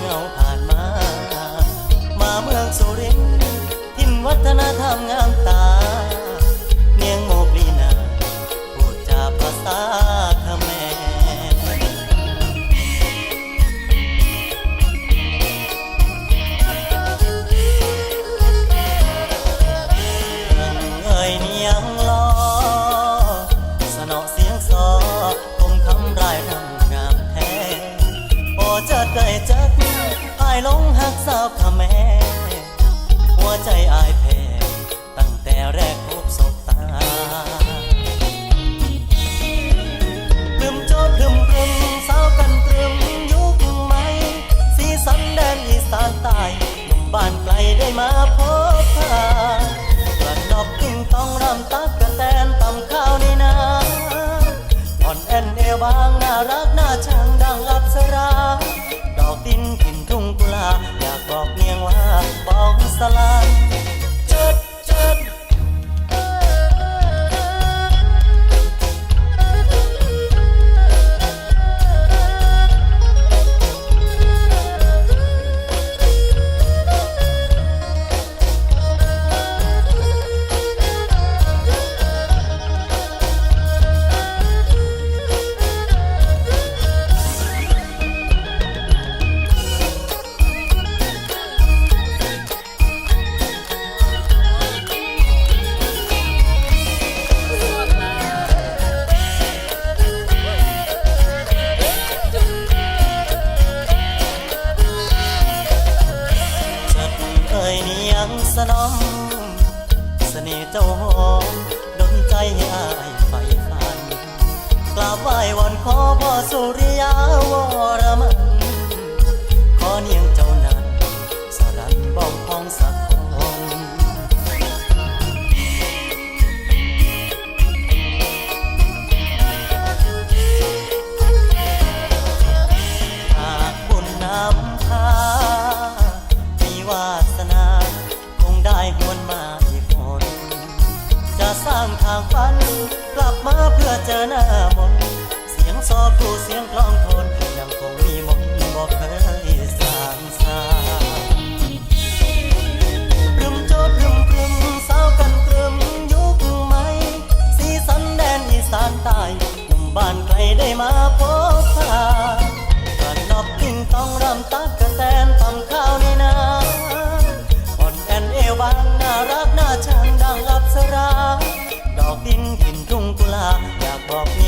เงาผ่านมา มาเมืองสุรินทร์ทิมวัฒนธรรมงามตา เนียงโมปลีนาพูดจาภาษาเขมรเอ่ยเนียงล้อสนอเสียงซอคงทำรายทำงามแท้ พอจะได้จากายลงหักสาวขาแม่ หัวใจอายแพ้ตั้งแต่แรกพบศบตาพรึมโจพรึมพรึมสาวกันเตรึมยุคใหม่สีสันแดนอีสานใต้หนุ่มบ้านไกลได้มาพบ สน่ห์เจ้าหอมดนใจให้อายไฟฟันกราบไหว้วันขอพ่อสุริยาวรมันขอเนียงางทางฝัน กลับมาเพื่อเจอหน้ามนเสียงซอครูเสียงกลองทนยังคงมีมนบอกเคยสางสาพรึมโจพรึมพรึมสาวกันตรึมยุคใหม่สีสันแดนอีสานใต้หนุ่มบ้านไกลได้มาพบพากระนอบกิ่งต้องรำตักกระแตนตำข้าวในนาอ่อนแอนเอวบางน่ารักน่าชัง อกดินถิ่นทุ่งกุลาอยากบอก